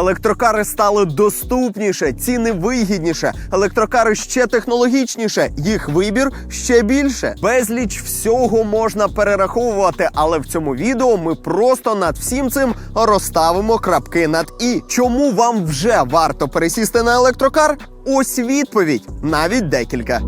Електрокари стали доступніше, ціни вигідніше, електрокари ще технологічніше, їх вибір ще більше. Безліч всього можна перераховувати, але в цьому відео ми просто над всім цим розставимо крапки над і. Чому вам вже варто пересісти на електрокар? Ось відповідь, навіть декілька.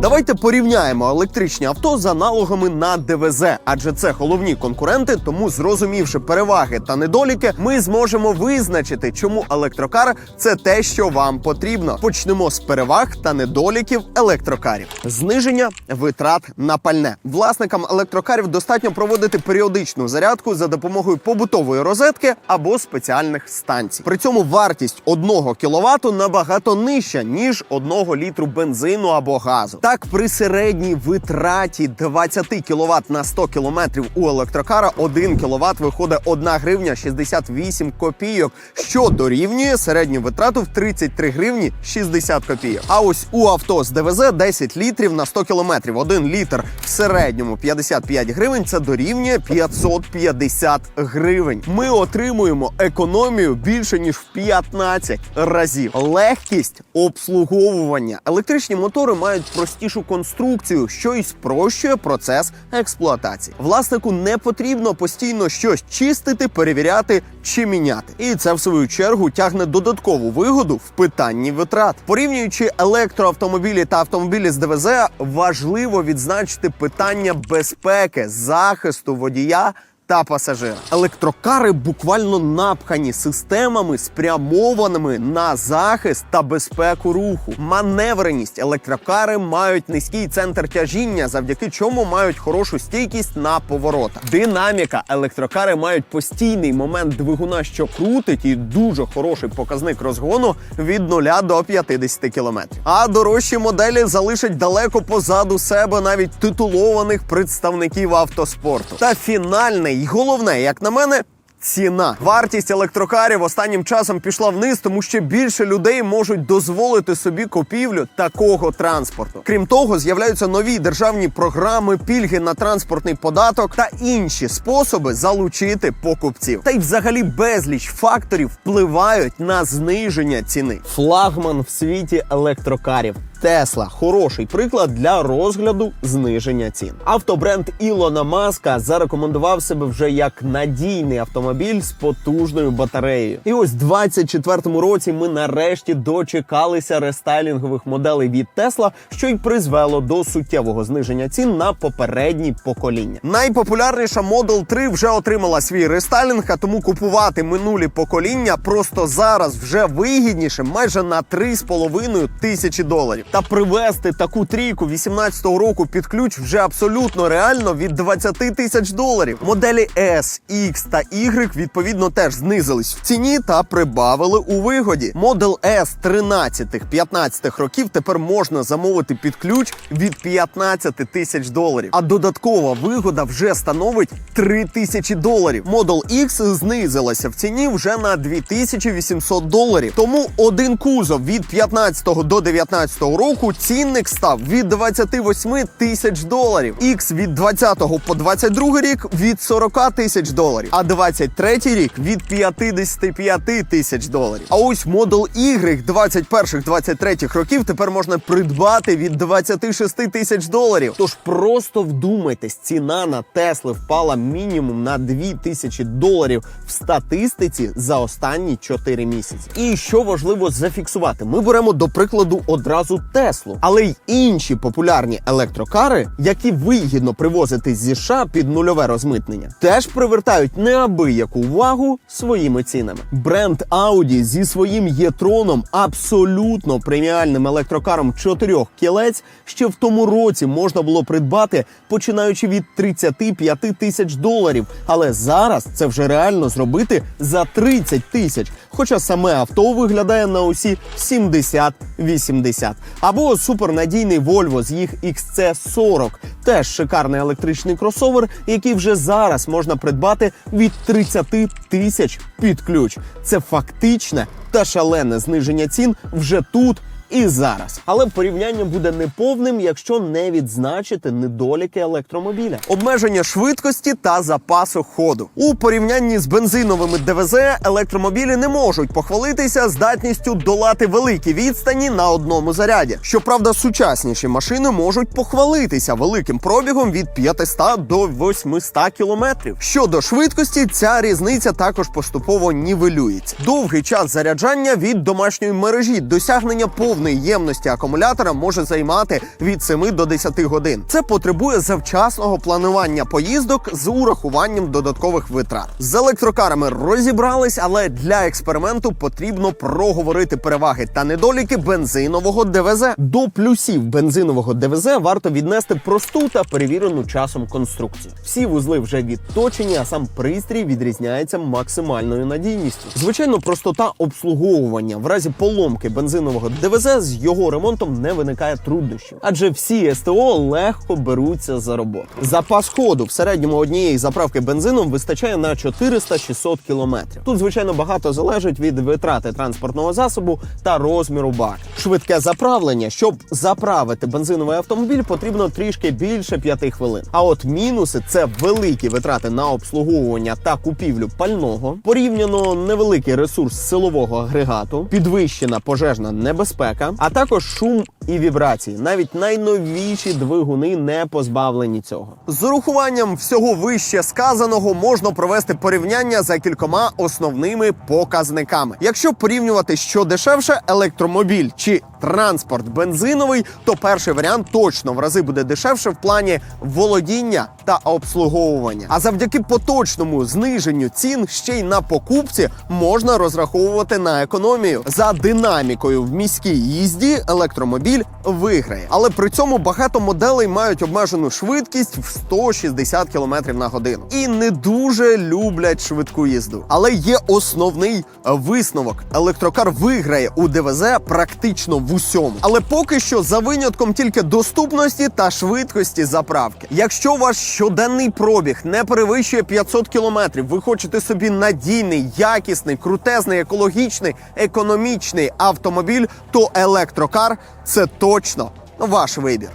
Давайте порівняємо електричні авто з аналогами на ДВЗ, адже це головні конкуренти. Тому, зрозумівши переваги та недоліки, ми зможемо визначити, чому електрокар це те, що вам потрібно. Почнемо з переваг та недоліків електрокарів. Зниження витрат на пальне. Власникам електрокарів достатньо проводити періодичну зарядку за допомогою побутової розетки або спеціальних станцій. При цьому вартість 1 кВт набагато нижча ніж 1 літру бензину або газу. Так, при середній витраті 20 кВт на 100 км у електрокара 1 кВт виходить 1 гривня 68 копійок, що дорівнює середню витрату в 33 гривні 60 копійок. А ось у авто з ДВЗ 10 літрів на 100 км. 1 літр в середньому 55 гривень. Це дорівнює 550 гривень. Ми отримуємо економію більше ніж в 15 разів. Легкість обслуговування. Електричні мотори мають простішу конструкцію, що й спрощує процес експлуатації. Власнику не потрібно постійно щось чистити, перевіряти чи міняти. І це в свою чергу тягне додаткову вигоду в питанні витрат. Порівнюючи електроавтомобілі та автомобілі з ДВЗ, важливо відзначити питання безпеки, захисту водія. Та пасажира електрокари буквально напхані системами, спрямованими на захист та безпеку руху. Маневреність електрокари мають низький центр тяжіння, завдяки чому мають хорошу стійкість на поворотах. Динаміка електрокари мають постійний момент двигуна, що крутить, і дуже хороший показник розгону від 0 до 50 км. А дорожчі моделі залишать далеко позаду себе навіть титулованих представників автоспорту. Та фінальне й головне, як на мене. Ціна вартість електрокарів останнім часом пішла вниз, тому що більше людей можуть дозволити собі купівлю такого транспорту. Крім того, з'являються нові державні програми, пільги на транспортний податок та інші способи залучити покупців. Та й взагалі безліч факторів впливають на зниження ціни. Флагман в світі електрокарів. Тесла хороший приклад для розгляду зниження цін. Автобренд Ілона Маска зарекомендував себе вже як надійний автомобіль з потужною батареєю. І ось в 24-му році ми нарешті дочекалися рестайлінгових моделей від Тесла, що й призвело до суттєвого зниження цін на попередні покоління. Найпопулярніша Model 3 вже отримала свій рестайлінг, а тому купувати минулі покоління просто зараз вже вигідніше майже на 3,5 тисячі доларів. Та привезти таку трійку 18-го року під ключ вже абсолютно реально від 20 тисяч доларів. Моделі S, X та Y відповідно теж знизились в ціні та прибавили у вигоді. Model S 13-15 років тепер можна замовити під ключ від 15 тисяч доларів. А додаткова вигода вже становить 3 тисячі доларів. Model X знизилася в ціні вже на 2800 доларів. Тому один кузов від 15 до 19 року цінник став від 28 тисяч доларів. X від 20 по 22 рік від 40 тисяч доларів, а 23 рік від 55 тисяч доларів. А ось Model Y 21-23 років тепер можна придбати від 26 тисяч доларів. Тож просто вдумайтесь, ціна на Тесли впала мінімум на 2 тисячі доларів в статистиці за останні 4 місяці. І що важливо зафіксувати, ми беремо до прикладу одразу Теслу, але й інші популярні електрокари, які вигідно привозити зі США під нульове розмитнення, теж привертають неабияку увагу своїми цінами. Бренд Audi зі своїм є-троном абсолютно преміальним електрокаром чотирьох кілець ще в тому році можна було придбати починаючи від 35 тисяч доларів. Але зараз це вже реально зробити за 30 тисяч. Хоча саме авто виглядає на усі 70-80. Або супернадійний Volvo з їх XC40. Теж шикарний електричний кросовер, який вже зараз можна придбати від 30 тисяч під ключ. Це фактичне та шалене зниження цін вже тут і зараз. Але порівняння буде неповним, якщо не відзначити недоліки електромобіля, обмеження швидкості та запасу ходу. У порівнянні з бензиновими ДВЗ електромобілі не можуть похвалитися здатністю долати великі відстані на одному заряді. Щоправда, сучасніші машини можуть похвалитися великим пробігом від 500 до 800 кілометрів. Щодо швидкості, ця різниця також поступово нівелюється. Довгий час заряджання від домашньої мережі досягнення повної ємності акумулятора може займати від 7 до 10 годин. Це потребує завчасного планування поїздок з урахуванням додаткових витрат. З електрокарами розібрались, але для експерименту потрібно проговорити переваги та недоліки бензинового ДВЗ. До плюсів бензинового ДВЗ варто віднести просту та перевірену часом конструкцію. Всі вузли вже відточені, а сам пристрій відрізняється максимальною надійністю. Звичайно, простота обслуговування в разі поломки бензинового ДВЗ з його ремонтом не виникає труднощів, адже всі СТО легко беруться за роботу. Запас ходу в середньому однієї заправки бензином вистачає на 400-600 кілометрів. Тут, звичайно, багато залежить від витрати транспортного засобу та розміру бака. Швидке заправлення, щоб заправити бензиновий автомобіль, потрібно трішки більше 5 хвилин. А от мінуси це великі витрати на обслуговування та купівлю пального, порівняно невеликий ресурс силового агрегату, підвищена пожежна небезпека, а також шум і вібрації. Навіть найновіші двигуни не позбавлені цього. З урахуванням всього вище сказаного можна провести порівняння за кількома основними показниками. Якщо порівнювати, що дешевше електромобіль чи транспорт бензиновий, то перший варіант точно в рази буде дешевше в плані володіння та обслуговування. А завдяки поточному зниженню цін ще й на покупці можна розраховувати на економію. За динамікою в міській їзді електромобіль виграє, але при цьому багато моделей мають обмежену швидкість в 160 км на годину і не дуже люблять швидку їзду. Але є основний висновок: електрокар виграє у ДВЗ практично в усьому. Але поки що за винятком тільки доступності та швидкості заправки. Якщо ваш щоденний пробіг не перевищує 500 кілометрів, ви хочете собі надійний, якісний, крутезний, екологічний, економічний автомобіль, то електрокар це точно ваш вибір.